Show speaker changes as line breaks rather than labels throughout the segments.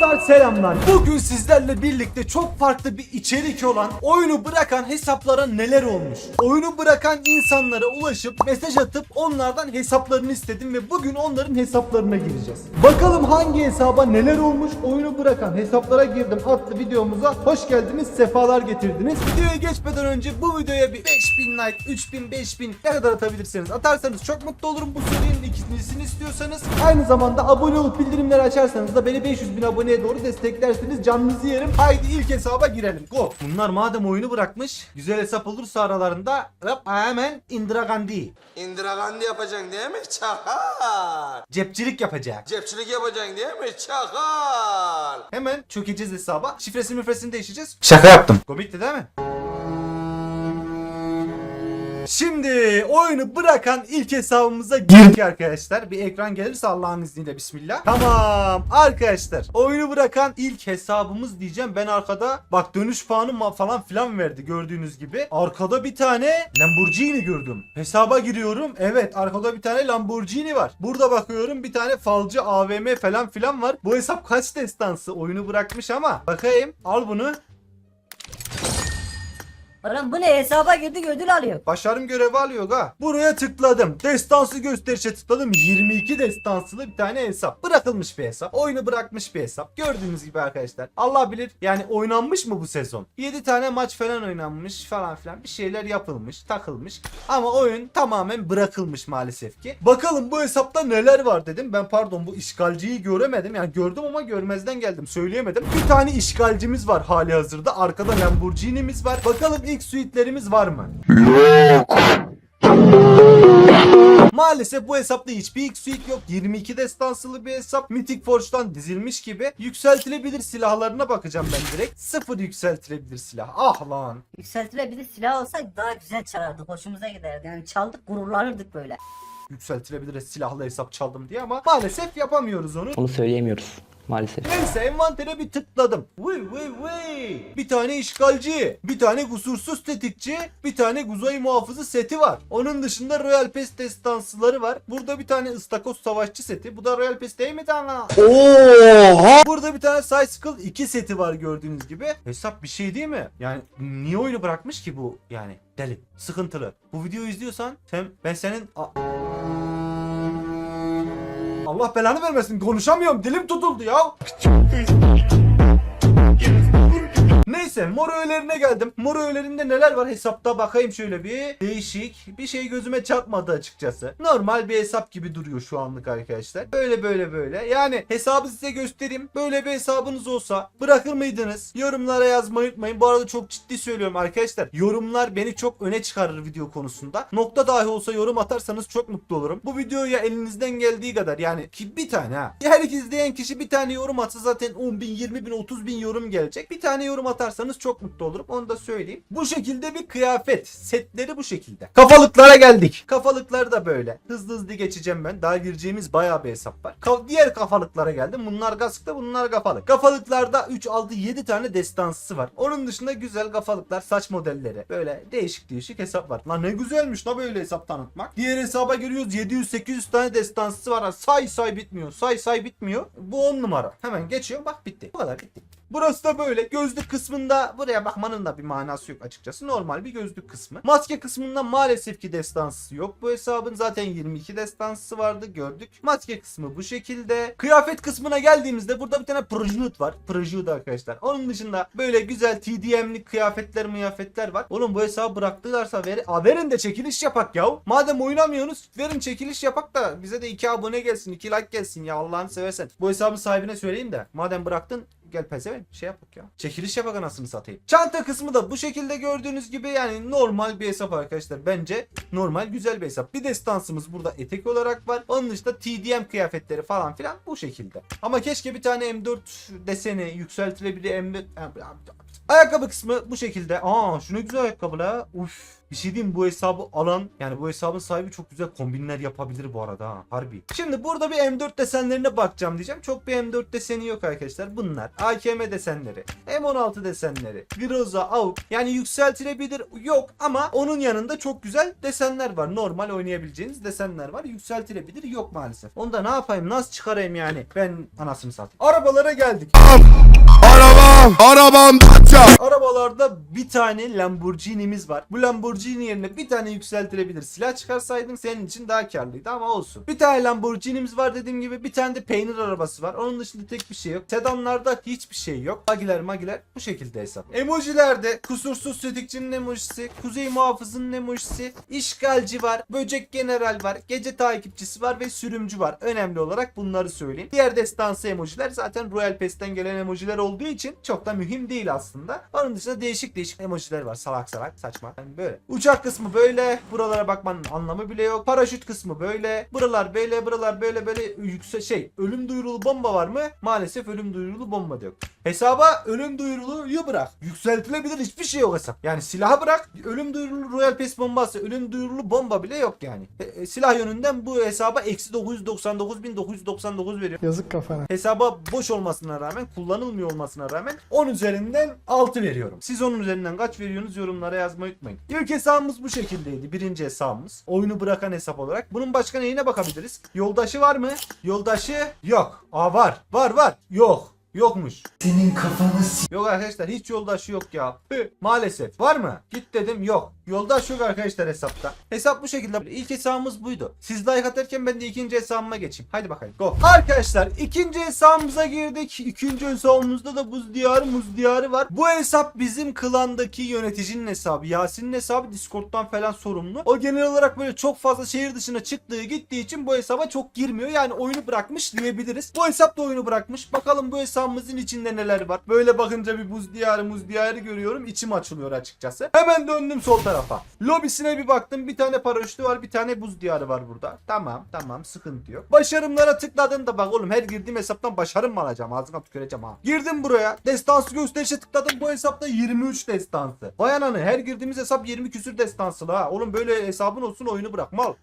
Dostlar selamlar. Bugün sizlerle birlikte çok farklı bir içerik olan oyunu bırakan hesaplara neler olmuş? Oyunu bırakan insanlara ulaşıp mesaj atıp onlardan hesaplarını istedim ve bugün onların hesaplarına gireceğiz. Bakalım hangi hesaba neler olmuş? Oyunu bırakan hesaplara girdim adlı videomuza hoş geldiniz, sefalar getirdiniz. Videoya geçmeden önce bu videoya bir 5000 like, 3000, 5000 ne kadar atabilirseniz atarsanız çok mutlu olurum. Bu serinin ikincisini istiyorsanız aynı zamanda abone olup bildirimleri açarsanız da beni 500 bin aboneye doğru desteklersiniz. Canınızı yerim. Haydi ilk hesaba girelim. Go. Bunlar madem oyunu bırakmış, güzel hesap olursa aralarında hop, hemen Indira Gandhi.
Indira Gandhi yapacaksın değil mi? Çakal.
Cepçilik yapacak.
Cepçilik yapacaksın değil mi? Çakal.
Hemen çökeceğiz hesaba. Şifresini müfresini değişeceğiz. Şaka yaptım. Komikti değil mi? Şimdi oyunu bırakan ilk hesabımıza girdik arkadaşlar. Bir ekran gelirse Allah'ın izniyle bismillah. Tamam arkadaşlar. Oyunu bırakan ilk hesabımız diyeceğim. Ben arkada bak dönüş puanı falan filan verdi gördüğünüz gibi. Arkada bir tane Lamborghini gördüm. Hesaba giriyorum. Evet arkada bir tane Lamborghini var. Burada bakıyorum bir tane falcı AVM falan filan var. Bu hesap kaç destansı? Oyunu bırakmış ama. Bakayım al bunu.
Oğlum bu ne hesaba girdik ödül alıyor.
Başarım görevi alıyor ga. Buraya tıkladım. Destansı gösterişe tıkladım. 22 destansılı bir tane hesap. Bırakılmış bir hesap. Oyunu bırakmış bir hesap. Gördüğünüz gibi arkadaşlar. Allah bilir yani oynanmış mı bu sezon? 7 tane maç falan oynanmış falan filan. Bir şeyler yapılmış, takılmış. Ama oyun tamamen bırakılmış maalesef ki. Bakalım bu hesapta neler var dedim. Ben pardon bu işgalciyi göremedim. Yani gördüm ama görmezden geldim. Söyleyemedim. Bir tane işgalcimiz var hali hazırda. Arkada Lamborghini'miz var. Bakalım ilk suitlerimiz var mı? Maalesef bu hesapta hiçbir ilk suit yok. 22 destansılı bir hesap. Mythic Forge'dan dizilmiş gibi. Yükseltilebilir silahlarına bakacağım ben direkt. Sıfır yükseltilebilir silah. Ah lan.
Yükseltilebilir silah olsaydı daha güzel çalardık. Hoşumuza giderdi. Yani çaldık gururlanırdık böyle.
Yükseltilebilir silahlı hesap çaldım diye ama maalesef yapamıyoruz onu.
Onu söyleyemiyoruz maalesef.
Neyse envantere bir tıkladım. Vıy vıy vıy. Bir tane işgalci, bir tane kusursuz tetikçi, bir tane uzay muhafızı seti var. Onun dışında Royal Pass destansıları var. Burada bir tane ıstakoz savaşçı seti. Bu da Royal Pass değil mi tane? Oha! Burada bir tane Cycle 2 seti var gördüğünüz gibi. Hesap bir şey değil mi? Yani niye oyunu bırakmış ki bu yani? Deli, sıkıntılı. Bu videoyu izliyorsan sen ben senin A- Allah belanı vermesin konuşamıyorum dilim tutuldu ya. Neyse mor öğelerine geldim. Mor öğelerinde neler var hesapta bakayım şöyle bir. Değişik. Bir şey gözüme çarpmadı açıkçası. Normal bir hesap gibi duruyor şu anlık arkadaşlar. Böyle böyle böyle. Yani hesabı size göstereyim. Böyle bir hesabınız olsa bırakır mıydınız? Yorumlara yazmayı unutmayın. Bu arada çok ciddi söylüyorum arkadaşlar. Yorumlar beni çok öne çıkarır video konusunda. Nokta dahi olsa yorum atarsanız çok mutlu olurum. Bu videoya elinizden geldiği kadar yani ki bir tane ha. Her izleyen kişi bir tane yorum atsa zaten 10 bin, 20 bin, 30 bin yorum gelecek. Bir tane yorum atarsanız çok mutlu olurum. Onu da söyleyeyim. Bu şekilde bir kıyafet. Setleri bu şekilde. Kafalıklara geldik. Kafalıklar da böyle. Hızlı hızlı geçeceğim ben. Daha gireceğimiz bayağı bir hesap var. Ka- diğer kafalıklara geldim. Bunlar gaskta bunlar kafalık. Kafalıklarda 3, 6, 7 tane destansısı var. Onun dışında güzel kafalıklar, saç modelleri. Böyle değişik değişik hesap var. Lan ne güzelmiş la böyle hesap tanıtmak. Diğer hesaba giriyoruz 700-800 tane destansısı var. Say say bitmiyor. Say say bitmiyor. Bu 10 numara. Hemen geçiyorum bak bitti. Bu kadar bitti. Burası da böyle. Gözlük kısmında buraya bakmanın da bir manası yok açıkçası. Normal bir gözlük kısmı. Maske kısmında maalesef ki destansısı yok. Bu hesabın zaten 22 destansısı vardı gördük. Maske kısmı bu şekilde. Kıyafet kısmına geldiğimizde burada bir tane Projut var. Projut arkadaşlar. Onun dışında böyle güzel TDM'lik kıyafetler mıyafetler var. Oğlum bu hesabı bıraktılarsa ver, Aa, verin de çekiliş yapak ya. Madem oynamıyorsunuz verin çekiliş yapak da bize de 2 abone gelsin 2 like gelsin ya Allah'ını seversen. Bu hesabın sahibine söyleyeyim de madem bıraktın gel pezevenk şey yapak ya. Çekiliş yapak anasını satayım. Çanta kısmı da bu şekilde gördüğünüz gibi yani normal bir hesap arkadaşlar. Bence normal güzel bir hesap. Bir destansımız burada etek olarak var. Onun dışında TDM kıyafetleri falan filan bu şekilde. Ama keşke bir tane M4 deseni yükseltilebilir M4 Ayakkabı kısmı bu şekilde. Aa şu ne güzel ayakkabı la. Uf. Bir şey diyeyim bu hesabı alan yani bu hesabın sahibi çok güzel kombinler yapabilir bu arada ha harbi. Şimdi burada bir M4 desenlerine bakacağım diyeceğim. Çok bir M4 deseni yok arkadaşlar. Bunlar AKM desenleri, M16 desenleri, Groza, AUK yani yükseltilebilir yok ama onun yanında çok güzel desenler var. Normal oynayabileceğiniz desenler var. Yükseltilebilir yok maalesef. Onu da ne yapayım nasıl çıkarayım yani ben anasını satayım. Arabalara geldik.
Arabam, arabam.
Arabalarda bir tane Lamborghini'miz var. Bu Lamborghini yerine bir tane yükseltilebilir silah çıkarsaydın senin için daha karlıydı ama olsun. Bir tane Lamborghini'miz var dediğim gibi bir tane de peynir arabası var. Onun dışında tek bir şey yok. Sedanlarda hiçbir şey yok. Magiler magiler bu şekilde hesap. Emojilerde kusursuz tetikçinin emojisi, kuzey muhafızının emojisi, işgalci var, böcek general var, gece takipçisi var ve sürümcü var. Önemli olarak bunları söyleyeyim. Diğer destansı emojiler zaten Royal Pass'ten gelen emojiler olduğu için çok da mühim değil aslında. Onun dışında değişik değişik emojiler var. Salak salak saçma. Yani böyle. Uçak kısmı böyle. Buralara bakmanın anlamı bile yok. Paraşüt kısmı böyle. Buralar böyle buralar böyle böyle yüksek şey. Ölüm duyurulu bomba var mı? Maalesef ölüm duyurulu bomba da yok. Hesaba ölüm duyuruluyu bırak. Yükseltilebilir hiçbir şey yok hesap. Yani silahı bırak. Ölüm duyurulu Royal Pass bombası, ölüm duyurulu bomba bile yok yani. E, e, silah yönünden bu hesaba eksi 999.999 veriyor.
Yazık kafana.
Hesaba boş olmasına rağmen, kullanılmıyor olmasına rağmen 10 üzerinden 6 veriyorum. Siz 10 üzerinden kaç veriyorsunuz yorumlara yazmayı unutmayın. İlk hesabımız bu şekildeydi. Birinci hesabımız. Oyunu bırakan hesap olarak. Bunun başka neyine bakabiliriz? Yoldaşı var mı? Yoldaşı yok. Aa var. Var var. Yok. Yokmuş. Senin kafanı Yok arkadaşlar hiç yoldaşı yok ya. Hı, Maalesef. Var mı? Git dedim yok. Yoldaş yok arkadaşlar hesapta. Hesap bu şekilde. İlk hesabımız buydu. Siz like atarken ben de ikinci hesabıma geçeyim. Haydi bakayım. Go. Arkadaşlar ikinci hesabımıza girdik. İkinci hesabımızda da buz diyarı muz diyarı var. Bu hesap bizim klandaki yöneticinin hesabı. Yasin'in hesabı Discord'dan falan sorumlu. O genel olarak böyle çok fazla şehir dışına çıktığı gittiği için bu hesaba çok girmiyor. Yani oyunu bırakmış diyebiliriz. Bu hesap da oyunu bırakmış. Bakalım bu hesabımızın içinde neler var. Böyle bakınca bir buz diyarı muz diyarı görüyorum. İçim açılıyor açıkçası. Hemen döndüm sol tarafa. Lobisine bir baktım. Bir tane paraşütü var. Bir tane buz diyarı var burada. Tamam tamam sıkıntı yok. Başarımlara tıkladın da bak oğlum her girdiğim hesaptan başarım mı alacağım? Ağzına tüküreceğim ha. Girdim buraya. Destansı gösterişe tıkladım. Bu hesapta 23 destansı. Vay ananı her girdiğimiz hesap 20 küsür destansılı ha. Oğlum böyle hesabın olsun oyunu bırak mal.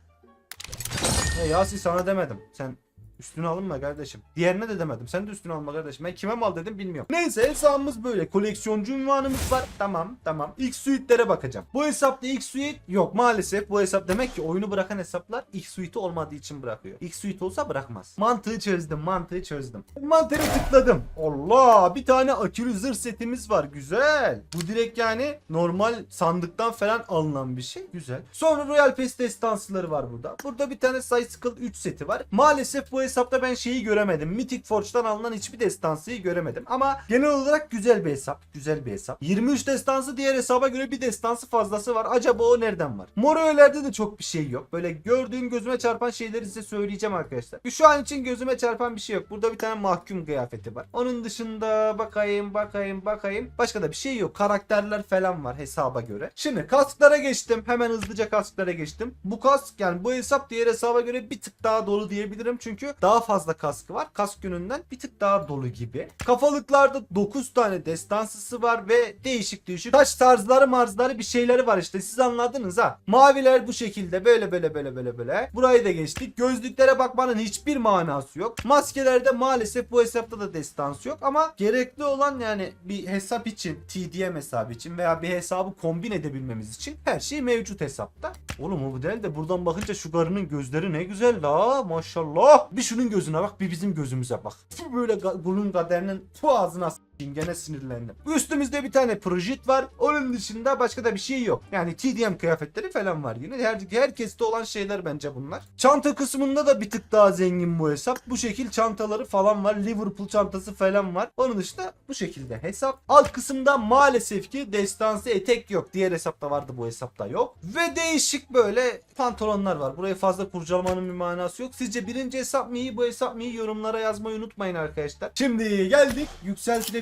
E Yasin sana demedim. Sen Üstüne alınma kardeşim. Diğerine de demedim. Sen de üstüne alma kardeşim. Ben kime mal dedim bilmiyorum. Neyse hesabımız böyle. Koleksiyoncu unvanımız var. Tamam tamam. İlk suite'lere bakacağım. Bu hesapta ilk suite yok maalesef. Bu hesap demek ki oyunu bırakan hesaplar ilk suite'i olmadığı için bırakıyor. İlk suite olsa bırakmaz. Mantığı çözdüm. Mantığı çözdüm. Mantığı tıkladım. Allah bir tane akülü zırh setimiz var. Güzel. Bu direkt yani normal sandıktan falan alınan bir şey. Güzel. Sonra Royal Pass destansıları var burada. Burada bir tane Cycle 3 seti var. Maalesef bu hesapta ben şeyi göremedim. Mythic Forge'dan alınan hiçbir destansıyı göremedim. Ama genel olarak güzel bir hesap. Güzel bir hesap. 23 destansı diğer hesaba göre bir destansı fazlası var. Acaba o nereden var? Mor öğelerde de çok bir şey yok. Böyle gördüğüm gözüme çarpan şeyleri size söyleyeceğim arkadaşlar. Şu an için gözüme çarpan bir şey yok. Burada bir tane mahkum kıyafeti var. Onun dışında bakayım bakayım bakayım. Başka da bir şey yok. Karakterler falan var hesaba göre. Şimdi kasklara geçtim. Hemen hızlıca kasklara geçtim. Bu kask yani bu hesap diğer hesaba göre bir tık daha dolu diyebilirim. Çünkü daha fazla kaskı var. Kask yönünden bir tık daha dolu gibi. Kafalıklarda 9 tane destansısı var ve değişik değişik taş tarzları marzları bir şeyleri var işte. Siz anladınız ha. Maviler bu şekilde böyle böyle böyle böyle böyle. Burayı da geçtik. Gözlüklere bakmanın hiçbir manası yok. Maskelerde maalesef bu hesapta da destansı yok ama gerekli olan yani bir hesap için TDM hesabı için veya bir hesabı kombin edebilmemiz için her şey mevcut hesapta. Oğlum bu değil de buradan bakınca şu karının gözleri ne güzel la maşallah. Bir şunun gözüne bak bir bizim gözümüze bak. Böyle bunun kaderinin tu ağzına gene sinirlendim. Üstümüzde bir tane projit var. Onun dışında başka da bir şey yok. Yani TDM kıyafetleri falan var yine. Her, herkeste olan şeyler bence bunlar. Çanta kısmında da bir tık daha zengin bu hesap. Bu şekil çantaları falan var. Liverpool çantası falan var. Onun dışında bu şekilde hesap. Alt kısımda maalesef ki destansı etek yok. Diğer hesapta vardı bu hesapta yok. Ve değişik böyle pantolonlar var. Burayı fazla kurcalamanın bir manası yok. Sizce birinci hesap mı iyi bu hesap mı iyi yorumlara yazmayı unutmayın arkadaşlar. Şimdi geldik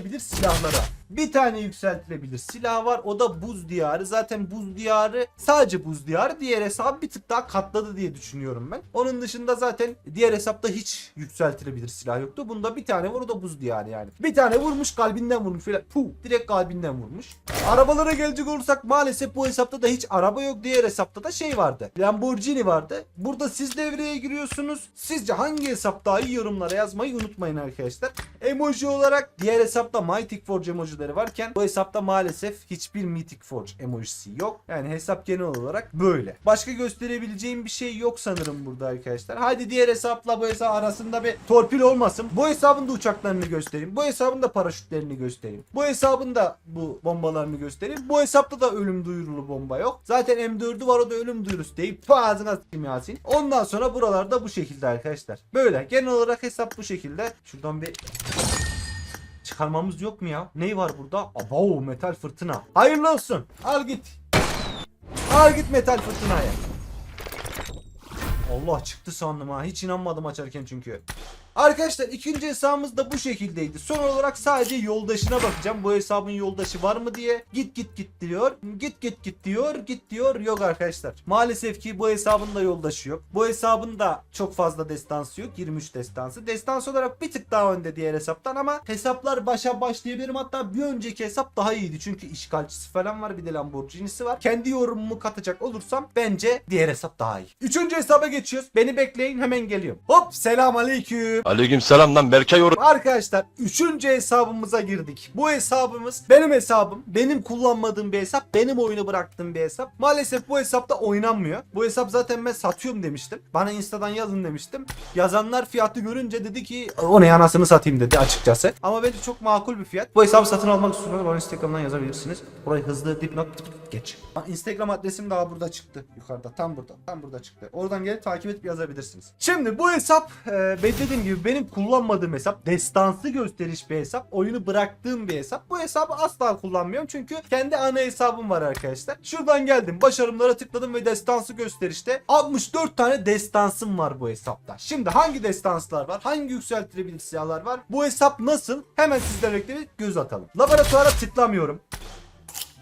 yükseltilebilir silahlara. Bir tane yükseltilebilir silah var. O da buz diyarı. Zaten buz diyarı sadece buz diyarı. Diğer hesabı bir tık daha katladı diye düşünüyorum ben. Onun dışında zaten diğer hesapta hiç yükseltilebilir silah yoktu. Bunda bir tane var o da buz diyarı yani. Bir tane vurmuş kalbinden vurmuş falan. Puh, direkt kalbinden vurmuş. Arabalara gelecek olursak maalesef bu hesapta da hiç araba yok. Diğer hesapta da şey vardı. Lamborghini vardı. Burada siz devreye giriyorsunuz. Sizce hangi hesap daha iyi yorumlara yazmayı unutmayın arkadaşlar. Emoji olarak diğer hesapta Mythic Forge emojileri varken bu hesapta maalesef hiçbir Mythic Forge emojisi yok. Yani hesap genel olarak böyle. Başka gösterebileceğim bir şey yok sanırım burada arkadaşlar. Hadi diğer hesapla bu hesap arasında bir torpil olmasın. Bu hesabın da uçaklarını göstereyim. Bu hesabın da paraşütlerini göstereyim. Bu hesabın da bu bombalarını göstereyim. Bu hesapta da ölüm duyurulu bomba yok. Zaten M4'ü var o da ölüm duyurusu deyip ağzına s**eyim Yasin. Ondan sonra buralarda bu şekilde arkadaşlar. Böyle genel olarak hesap bu şekilde. Şuradan bir çıkarmamız yok mu ya? Ney var burada? Abo metal fırtına. Hayırlı olsun. Al git. Al git metal fırtınaya. Allah çıktı sandım ha. Hiç inanmadım açarken çünkü. Arkadaşlar ikinci hesabımız da bu şekildeydi. Son olarak sadece yoldaşına bakacağım. Bu hesabın yoldaşı var mı diye. Git git git diyor. Git git git diyor. Git diyor. Yok arkadaşlar. Maalesef ki bu hesabın da yoldaşı yok. Bu hesabın da çok fazla destansı yok. 23 destansı. Destans olarak bir tık daha önde diğer hesaptan ama hesaplar başa baş diyebilirim. Hatta bir önceki hesap daha iyiydi. Çünkü işgalcisi falan var. Bir de Lamborghini'si var. Kendi yorumumu katacak olursam bence diğer hesap daha iyi. Üçüncü hesaba geçiyoruz. Beni bekleyin hemen geliyorum. Hop selam aleyküm.
Aleyküm selam lan Berkay yorum.
Arkadaşlar 3. hesabımıza girdik. Bu hesabımız benim hesabım. Benim kullanmadığım bir hesap. Benim oyunu bıraktığım bir hesap. Maalesef bu hesapta oynanmıyor. Bu hesap zaten ben satıyorum demiştim. Bana Insta'dan yazın demiştim. Yazanlar fiyatı görünce dedi ki o ne anasını satayım dedi açıkçası. Ama bence çok makul bir fiyat. Bu hesabı satın almak istiyorsanız bana Instagram'dan yazabilirsiniz. Burayı hızlı dipnot geç. Instagram adresim daha burada çıktı. Yukarıda tam burada. Tam burada çıktı. Oradan gelip takip edip yazabilirsiniz. Şimdi bu hesap e, ben dediğim gibi benim kullanmadığım hesap. Destansı gösteriş bir hesap. Oyunu bıraktığım bir hesap. Bu hesabı asla kullanmıyorum. Çünkü kendi ana hesabım var arkadaşlar. Şuradan geldim. Başarımlara tıkladım ve destansı gösterişte 64 tane destansım var bu hesapta. Şimdi hangi destanslar var? Hangi yükseltilebilir silahlar var? Bu hesap nasıl? Hemen sizlerle bir göz atalım. Laboratuvara tıklamıyorum.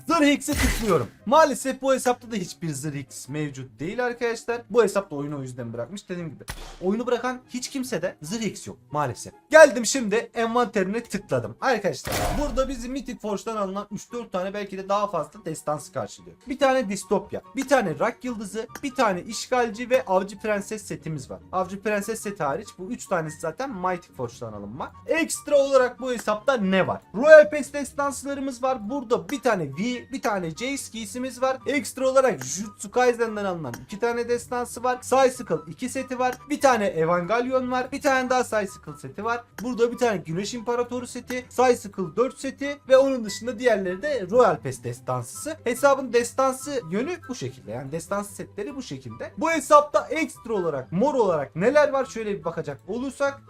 Zırh X'e tıklıyorum. Maalesef bu hesapta da hiçbir Zırh X mevcut değil arkadaşlar. Bu hesapta oyunu o yüzden bırakmış. Dediğim gibi oyunu bırakan hiç kimse de Zırh yok maalesef. Geldim şimdi envanterine tıkladım. Arkadaşlar burada bizim Mythic Forge'dan alınan 3-4 tane belki de daha fazla destansı karşılıyor. Bir tane distopya, bir tane rak yıldızı, bir tane işgalci ve avcı prenses setimiz var. Avcı prenses seti hariç bu 3 tanesi zaten Mythic Forge'dan alınma. Ekstra olarak bu hesapta ne var? Royal Pass destanslarımız var. Burada bir tane V, bir tane Jace giysimiz var. Ekstra olarak Jutsu Kaisen'den alınan 2 tane destansı var. Cycle 2 seti var. Bir tane Evangelion var. Bir tane daha Cycle seti var. Burada bir tane Güneş İmparatoru seti, Cycle 4 seti ve onun dışında diğerleri de Royal Pass destansısı. Hesabın destansı yönü bu şekilde. Yani destansı setleri bu şekilde. Bu hesapta ekstra olarak, mor olarak neler var şöyle bir bakacak olursak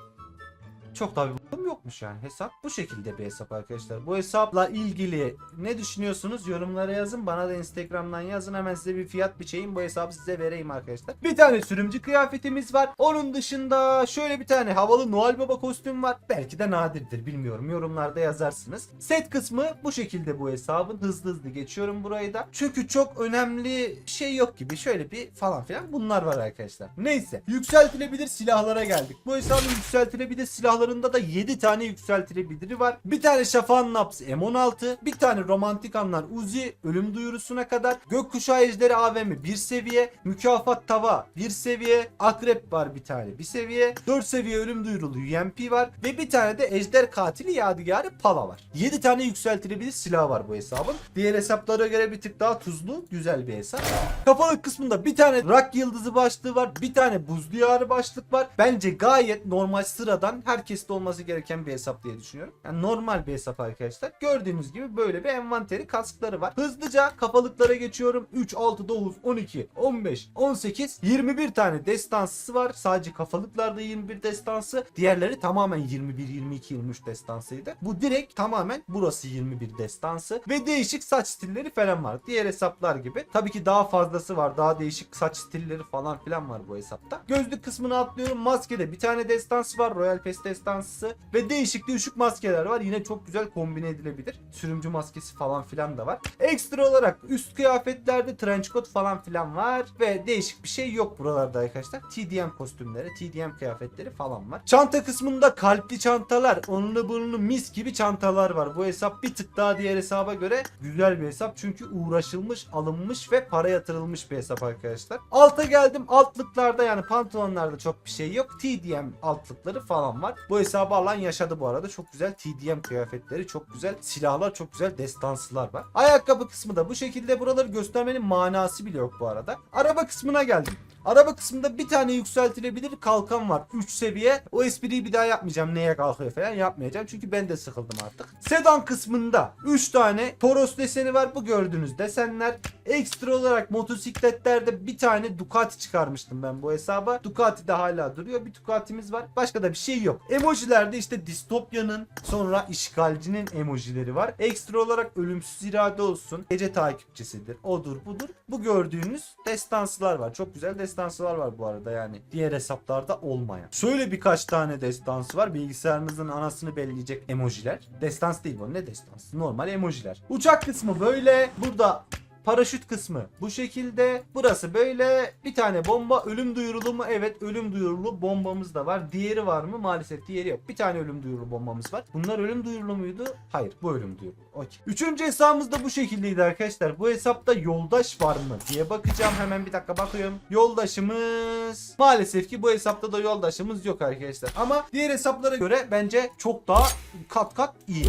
çok da bir yokmuş yani. Hesap bu şekilde bir hesap arkadaşlar. Bu hesapla ilgili ne düşünüyorsunuz? Yorumlara yazın. Bana da Instagram'dan yazın. Hemen size bir fiyat biçeyim. Bu hesabı size vereyim arkadaşlar. Bir tane sürümcü kıyafetimiz var. Onun dışında şöyle bir tane havalı Noel Baba kostüm var. Belki de nadirdir bilmiyorum. Yorumlarda yazarsınız. Set kısmı bu şekilde bu hesabın. Hızlı hızlı geçiyorum burayı da. Çünkü çok önemli şey yok gibi. Şöyle bir falan filan bunlar var arkadaşlar. Neyse. Yükseltilebilir silahlara geldik. Bu hesabın yükseltilebilir silahlarında da 7 tane yükseltilebiliri var. Bir tane Şafağın Naps M16, bir tane romantik anlar Uzi ölüm duyurusuna kadar, gökkuşağı ejderi AVM bir seviye, mükafat tava bir seviye, akrep var bir tane bir seviye, 4 seviye ölüm duyurulu UMP var ve bir tane de ejder katili yadigarı pala var. 7 tane yükseltilebilir silah var bu hesabın. Diğer hesaplara göre bir tık daha tuzlu, güzel bir hesap. Kafalık kısmında bir tane rak yıldızı başlığı var, bir tane buz diyarı başlık var. Bence gayet normal sıradan herkeste olması gereken bir hesap diye düşünüyorum. Yani normal bir hesap arkadaşlar. Gördüğünüz gibi böyle bir envanteri kaskları var. Hızlıca kafalıklara geçiyorum. 3, 6, 9, 12, 15, 18, 21 tane destansısı var. Sadece kafalıklarda 21 destansı. Diğerleri tamamen 21, 22, 23 destansıydı. Bu direkt tamamen burası 21 destansı. Ve değişik saç stilleri falan var. Diğer hesaplar gibi. Tabii ki daha fazlası var. Daha değişik saç stilleri falan filan var bu hesapta. Gözlük kısmını atlıyorum. Maskede bir tane destansı var. Royal Pass destansı destansı ve değişik değişik maskeler var. Yine çok güzel kombine edilebilir. Sürümcü maskesi falan filan da var. Ekstra olarak üst kıyafetlerde trench coat falan filan var ve değişik bir şey yok buralarda arkadaşlar. TDM kostümleri, TDM kıyafetleri falan var. Çanta kısmında kalpli çantalar, onlu bunlu mis gibi çantalar var. Bu hesap bir tık daha diğer hesaba göre güzel bir hesap. Çünkü uğraşılmış, alınmış ve para yatırılmış bir hesap arkadaşlar. Alta geldim. Altlıklarda yani pantolonlarda çok bir şey yok. TDM altlıkları falan var. Bu hesabı alan yaşadı bu arada. Çok güzel TDM kıyafetleri, çok güzel silahlar, çok güzel destansılar var. Ayakkabı kısmı da bu şekilde. Buraları göstermenin manası bile yok bu arada. Araba kısmına geldim. Araba kısmında bir tane yükseltilebilir kalkan var. 3 seviye. O espriyi bir daha yapmayacağım. Neye kalkıyor falan yapmayacağım. Çünkü ben de sıkıldım artık. Sedan kısmında 3 tane Toros deseni var. Bu gördüğünüz desenler. Ekstra olarak motosikletlerde bir tane Ducati çıkarmıştım ben bu hesaba. Ducati de hala duruyor. Bir Ducati'miz var. Başka da bir şey yok. Emojilerde işte distopyanın sonra işgalcinin emojileri var. Ekstra olarak ölümsüz irade olsun. Gece takipçisidir. Odur budur. Bu gördüğünüz destansılar var. Çok güzel destansılar var bu arada yani. Diğer hesaplarda olmayan. Şöyle birkaç tane destansı var. Bilgisayarınızın anasını belleyecek emojiler. Destans değil bu. Ne destans? Normal emojiler. Uçak kısmı böyle. Burada Paraşüt kısmı bu şekilde. Burası böyle. Bir tane bomba ölüm duyurulu mu? Evet ölüm duyurulu bombamız da var. Diğeri var mı? Maalesef diğeri yok. Bir tane ölüm duyurulu bombamız var. Bunlar ölüm duyurulu muydu? Hayır bu ölüm duyurulu. Okey. Üçüncü hesabımız da bu şekildeydi arkadaşlar. Bu hesapta yoldaş var mı diye bakacağım. Hemen bir dakika bakıyorum. Yoldaşımız. Maalesef ki bu hesapta da yoldaşımız yok arkadaşlar. Ama diğer hesaplara göre bence çok daha kat kat iyi.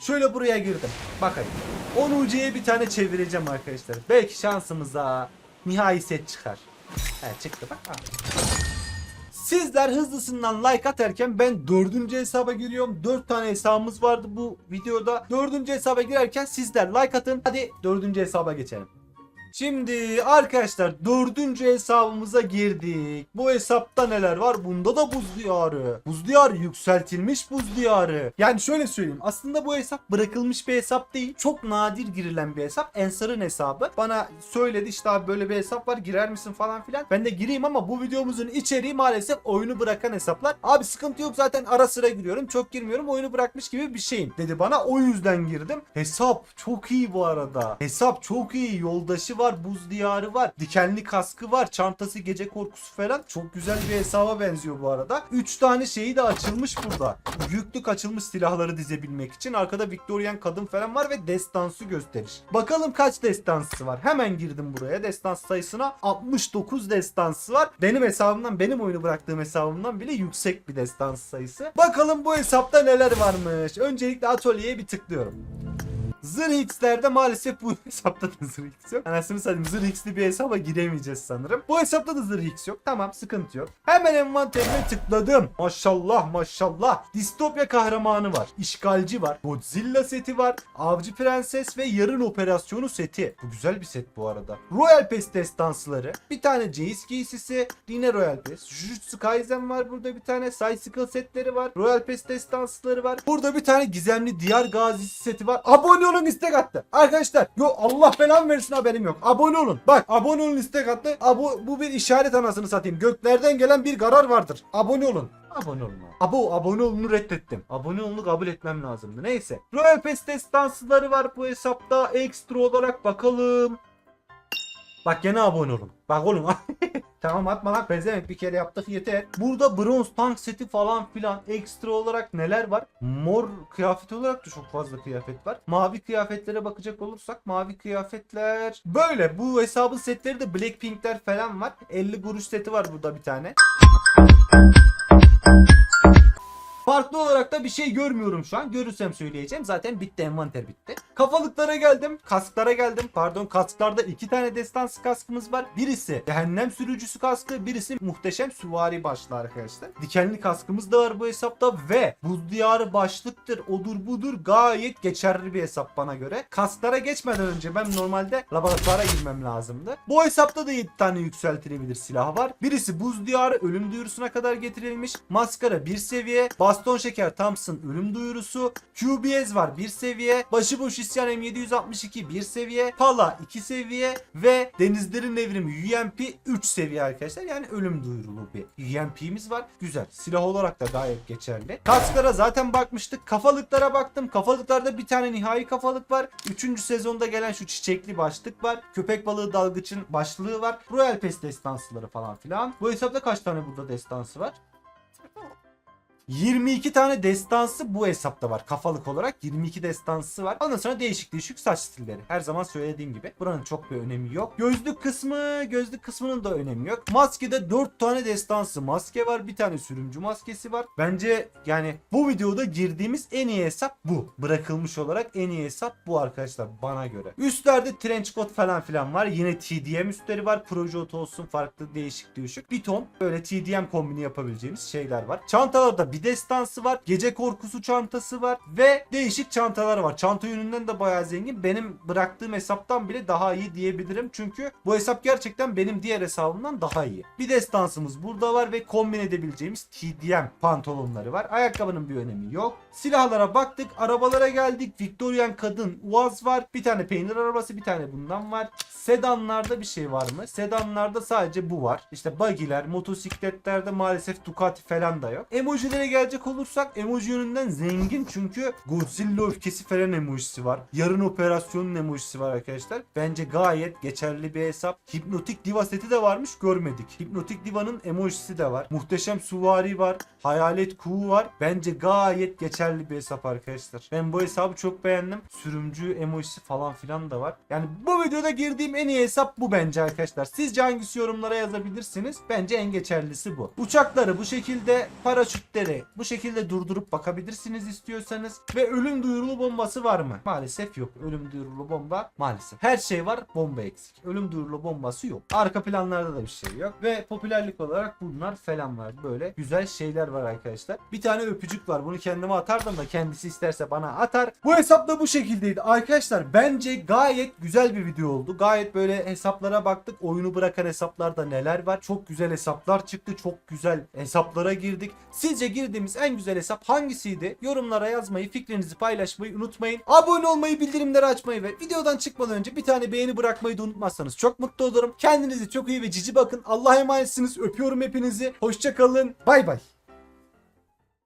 Şöyle buraya girdim. Bakayım. 10 UC'ye bir tane çevireceğim arkadaşlar. Belki şansımıza nihai set çıkar. He çıktı bak. Ha. Sizler hızlısından like atarken ben dördüncü hesaba giriyorum. Dört tane hesabımız vardı bu videoda. Dördüncü hesaba girerken sizler like atın. Hadi dördüncü hesaba geçelim. Şimdi arkadaşlar dördüncü hesabımıza girdik. Bu hesapta neler var? Bunda da buz diyarı. Buz diyarı yükseltilmiş buz diyarı. Yani şöyle söyleyeyim. Aslında bu hesap bırakılmış bir hesap değil. Çok nadir girilen bir hesap. Ensar'ın hesabı. Bana söyledi işte abi böyle bir hesap var girer misin falan filan. Ben de gireyim ama bu videomuzun içeriği maalesef oyunu bırakan hesaplar. Abi sıkıntı yok zaten ara sıra giriyorum. Çok girmiyorum. Oyunu bırakmış gibi bir şeyim. Dedi bana o yüzden girdim. Hesap çok iyi bu arada. Hesap çok iyi. Yoldaşı var. Buz diyarı var. Dikenli kaskı var. Çantası gece korkusu falan. Çok güzel bir hesaba benziyor bu arada. 3 tane şeyi de açılmış burada. Yüklük açılmış silahları dizebilmek için. Arkada Victorian kadın falan var ve destansı gösteriş. Bakalım kaç destansı var. Hemen girdim buraya. Destans sayısına 69 destansı var. Benim hesabımdan, benim oyunu bıraktığım hesabımdan bile yüksek bir destans sayısı. Bakalım bu hesapta neler varmış. Öncelikle atölyeye bir tıklıyorum. Zırh X'lerde maalesef bu hesapta da Zırh X yok. Anasını satayım Zırh X'li bir hesaba giremeyeceğiz sanırım. Bu hesapta da Zırh X yok. Tamam sıkıntı yok. Hemen envanterime tıkladım. Maşallah maşallah. Distopya kahramanı var. İşgalci var. Godzilla seti var. Avcı Prenses ve Yarın Operasyonu seti. Bu güzel bir set bu arada. Royal Pass destansları. Bir tane Jace giysisi. Yine Royal Pass. Jujutsu Kaisen var burada bir tane. Cycle setleri var. Royal Pass destansları var. Burada bir tane gizemli Diyar Gazisi seti var. Abone olun istek attı. Arkadaşlar yo Allah belamı versin haberim yok. Abone olun. Bak abone olun istek attı. Abo, bu bir işaret anasını satayım. Göklerden gelen bir karar vardır. Abone olun. Abone abi. Abo abone olunu reddettim. Abone olunu kabul etmem lazımdı. Neyse. Royal Pass destansıları var bu hesapta. Ekstra olarak bakalım. Bak gene abone olun. Bak oğlum. tamam atma lan pezevenk bir kere yaptık yeter. Burada bronz tank seti falan filan ekstra olarak neler var? Mor kıyafet olarak da çok fazla kıyafet var. Mavi kıyafetlere bakacak olursak mavi kıyafetler böyle. Bu hesabın setleri de Blackpink'ler falan var. 50 kuruş seti var burada bir tane. Farklı olarak da bir şey görmüyorum şu an. Görürsem söyleyeceğim. Zaten bitti envanter bitti. Kafalıklara geldim. Kasklara geldim. Pardon kasklarda iki tane destansı kaskımız var. Birisi cehennem sürücüsü kaskı. Birisi muhteşem süvari başlı arkadaşlar. Dikenli kaskımız da var bu hesapta. Ve buz diyarı başlıktır. Odur budur. Gayet geçerli bir hesap bana göre. Kasklara geçmeden önce ben normalde laboratuvara girmem lazımdı. Bu hesapta da 7 tane yükseltilebilir silah var. Birisi buz diyarı ölüm duyurusuna kadar getirilmiş. Maskara bir seviye. Bas Baston Şeker Thompson ölüm duyurusu. QBS var 1 seviye. Başıboş İsyan M762 1 seviye. Pala 2 seviye. Ve Denizlerin Evrimi UMP 3 seviye arkadaşlar. Yani ölüm duyurulu bir UMP'miz var. Güzel. Silah olarak da gayet geçerli. Kasklara zaten bakmıştık. Kafalıklara baktım. Kafalıklarda bir tane nihai kafalık var. 3. sezonda gelen şu çiçekli başlık var. Köpek balığı dalgıçın başlığı var. Royal Pass destansıları falan filan. Bu hesapta kaç tane burada destansı var? 22 tane destansı bu hesapta var. Kafalık olarak 22 destansı var. Ondan sonra değişik değişik saç stilleri. Her zaman söylediğim gibi. Buranın çok bir önemi yok. Gözlük kısmı, gözlük kısmının da önemi yok. Maskede 4 tane destansı maske var. Bir tane sürümcü maskesi var. Bence yani bu videoda girdiğimiz en iyi hesap bu. Bırakılmış olarak en iyi hesap bu arkadaşlar bana göre. Üstlerde trench coat falan filan var. Yine TDM üstleri var. Proje olsun farklı değişik değişik. Bir ton böyle TDM kombini yapabileceğimiz şeyler var. Çantalarda bir destansı var. Gece korkusu çantası var. Ve değişik çantalar var. Çanta yönünden de bayağı zengin. Benim bıraktığım hesaptan bile daha iyi diyebilirim. Çünkü bu hesap gerçekten benim diğer hesabımdan daha iyi. Bir destansımız burada var ve kombin edebileceğimiz TDM pantolonları var. Ayakkabının bir önemi yok. Silahlara baktık. Arabalara geldik. Victorian kadın Uaz var. Bir tane peynir arabası bir tane bundan var. Sedanlarda bir şey var mı? Sedanlarda sadece bu var. İşte buggy'ler, motosikletlerde maalesef Ducati falan da yok. Emojilere gelecek olursak emoji yönünden zengin çünkü Godzilla öfkesi falan emojisi var. Yarın operasyonun emojisi var arkadaşlar. Bence gayet geçerli bir hesap. Hipnotik Diva seti de varmış görmedik. Hipnotik Diva'nın emojisi de var. Muhteşem Suvari var. Hayalet Kuğu var. Bence gayet geçerli bir hesap arkadaşlar. Ben bu hesabı çok beğendim. Sürümcü emojisi falan filan da var. Yani bu videoda girdiğim en iyi hesap bu bence arkadaşlar. Sizce hangisi yorumlara yazabilirsiniz? Bence en geçerlisi bu. Uçakları bu şekilde, paraşütleri bu şekilde durdurup bakabilirsiniz istiyorsanız. Ve ölüm duyurulu bombası var mı? Maalesef yok. Ölüm duyurulu bomba maalesef. Her şey var, bomba eksik. Ölüm duyurulu bombası yok. Arka planlarda da bir şey yok. Ve popülerlik olarak bunlar falan var. Böyle güzel şeyler var arkadaşlar. Bir tane öpücük var. Bunu kendime atardım da kendisi isterse bana atar. Bu hesap da bu şekildeydi. Arkadaşlar bence gayet güzel bir video oldu. Gayet böyle hesaplara baktık. Oyunu bırakan hesaplarda neler var. Çok güzel hesaplar çıktı. Çok güzel hesaplara girdik. Sizce girdiğimiz en güzel hesap hangisiydi? Yorumlara yazmayı, fikrinizi paylaşmayı unutmayın. Abone olmayı, bildirimleri açmayı ve videodan çıkmadan önce bir tane beğeni bırakmayı da unutmazsanız çok mutlu olurum. Kendinize çok iyi ve cici bakın. Allah'a emanetsiniz. Öpüyorum hepinizi. Hoşça kalın. Bay bay.